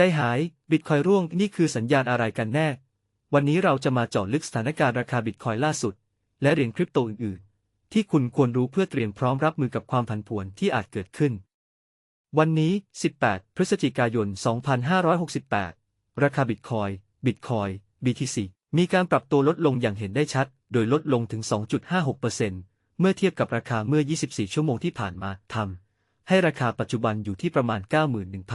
ใจหาย บิตคอยร่วงนี่คือสัญญาณอะไรกันแน่ วันนี้เราจะมาเจาะลึกสถานการณ์ราคาบิตคอยล่าสุด และเหรียญคริปโตอื่นๆ ที่คุณควรรู้เพื่อเตรียมพร้อมรับมือกับความผันผวนที่อาจเกิดขึ้น วันนี้ 18 พฤศจิกายน 2568 ราคาบิตคอยบิตคอย BTC มีการปรับตัวลดลงอย่างเห็นได้ชัด โดยลดลงถึง 2.56%เมื่อเทียบกับราคาเมื่อ 24 ชั่วโมงที่ผ่านมาทำ ให้ราคาปัจจุบันอยู่ที่ประมาณ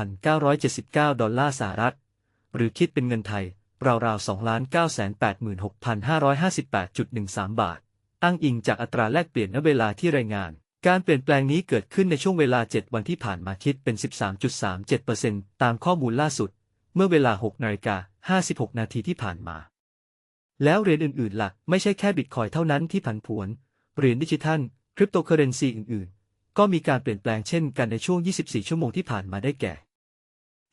91,979 ดอลลาร์สหรัฐ หรือคิดเป็นเงินไทย ราวๆ 2,986,558.13 บาท อ้างอิงจากอัตราแลกเปลี่ยนณเวลาที่รายงาน การเปลี่ยนแปลงนี้เกิดขึ้นในช่วงเวลา 7 วันที่ผ่านมาคิดเป็น 13.37%ตามข้อมูลล่าสุด เมื่อเวลา6นาฬิกา56 นาทีที่ผ่านมา แล้วเหรียญอื่นๆล่ะ ไม่ใช่แค่บิตคอยเท่านั้นที่ผันผวน เหรียญดิจิทัล คริปโตเคอเรนซีอื่นๆ ก็มีการเปลี่ยนแปลงเช่นกันในช่วง 24 ชั่วโมงที่ผ่านมาได้แก่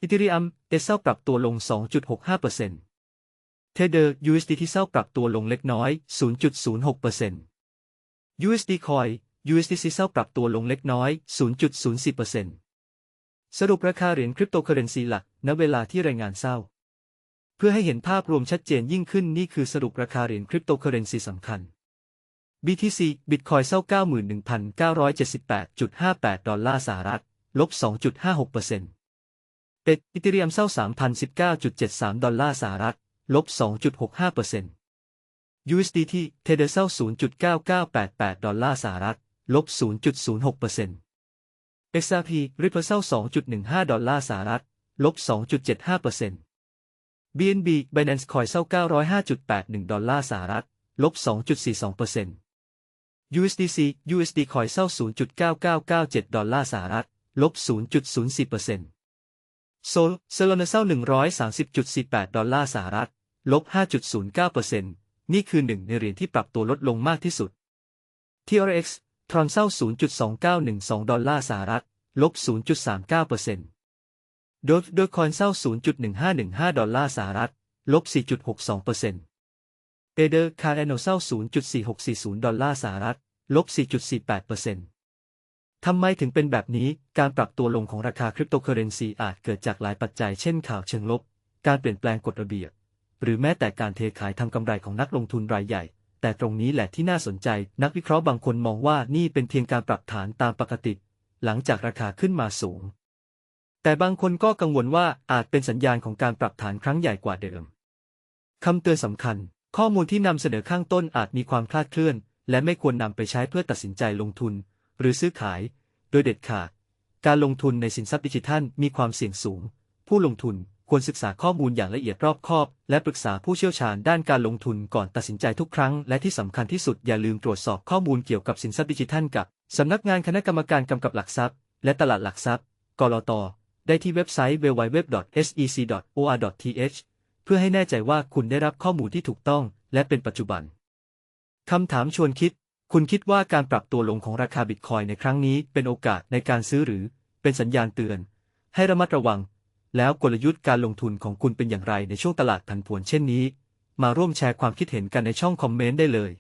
อีเทเรียมเอเซลปรับตัวลง 2.65%เทเดอร์ USDT เซลปรับตัวลงเล็กน้อย 0.06% USD Coin USDC เซลปรับตัวลงเล็กน้อย 0.04%สรุปราคาเหรียญคริปโตเคอเรนซีหลัก ณ เวลาที่รายงานเศร้า เพื่อให้เห็นภาพรวมชัดเจนยิ่งขึ้นนี่คือสรุปราคาเหรียญคริปโตเคอเรนซีสำคัญ BTC Bitcoin เศร้า91,978.58 ดอลลาร์สหรัฐ ลบ 2.56%เป็ดอีเทเรียมเศร้า3,019.73 ดอลลาร์สหรัฐ ลบ 2.65% USDT Tether เศร้า0.9988 ดอลลาร์สหรัฐ ลบ 0.06% XRP Ripple เศร้า2.15 ดอลลาร์สหรัฐ ลบ 2.75% BNB Binance Coin เศร้า905.81 ดอลลาร์สหรัฐ ลบ 2.42% USDC USD Coin เศร้า 0.9997 ดอลลาร์สหรัฐ ลบ 0.04% Sol Solana เศร้า130.48 ดอลลาร์สหรัฐ ลบ 5.09%นี่คือหนึ่งในเหรียญที่ปรับตัวลดลงมากที่สุด TRX Tron เศร้า0.2912 ดอลลาร์สหรัฐ ลบ 0.39%โดยโดยคอยเศร้า0.1515 ดอลลาร์สหรัฐ ลบ 4.62% เอเดอร์คาร์แอนโนเซล0.4640 ดอลลาร์สหรัฐ ลบ 4.48%ทำไมถึงเป็นแบบนี้ การปรับตัวลงของราคาคริปโตเคอเรนซีอาจเกิดจากหลายปัจจัย เช่นข่าวเชิงลบ การเปลี่ยนแปลงกฎระเบียบ หรือแม้แต่การเทขายทำกำไรของนักลงทุนรายใหญ่ แต่ตรงนี้แหละที่น่าสนใจ นักวิเคราะห์บางคนมองว่านี่เป็นเพียงการปรับฐานตามปกติ หลังจากราคาขึ้นมาสูง แต่บางคนก็กังวลว่าอาจเป็นสัญญาณของการปรับฐานครั้งใหญ่กว่าเดิมคำเตือนสำคัญ ข้อมูลที่นำเสนอข้างต้นอาจมีความคลาดเคลื่อน และไม่ควรนำไปใช้เพื่อตัดสินใจลงทุน หรือซื้อขาย โดยเด็ดขาด การลงทุนในสินทรัพย์ดิจิทัลมีความเสี่ยงสูง ผู้ลงทุนควรศึกษาข้อมูลอย่างละเอียดรอบคอบ และปรึกษาผู้เชี่ยวชาญด้านการลงทุนก่อนตัดสินใจทุกครั้ง และที่สำคัญที่สุดอย่าลืมตรวจสอบข้อมูลเกี่ยวกับสินทรัพย์ดิจิทัลกับสำนักงานคณะกรรมการกำกับหลักทรัพย์ และตลาดหลักทรัพย์กรตได้ที่เว็บไซต์ www.sec.or.th พื่อให้แน่ใจว่าคุณได้รับข้อมูลที่ถูกต้อง และเป็นปัจจุบันคำถามชวนคิด คุณคิดว่าการปรับตัวลงของราคาบิตคอยในครั้งนี้เป็นโอกาสในการซื้อหรือเป็นสัญญาณเตือน ให้ระมัดระวัง แล้วกลยุทธ์การลงทุนของคุณเป็นอย่างไรในช่วงตลาดผันผวนเช่นนี้ มาร่วมแชร์ความคิดเห็นกันในช่องคอมเมนต์ได้เลย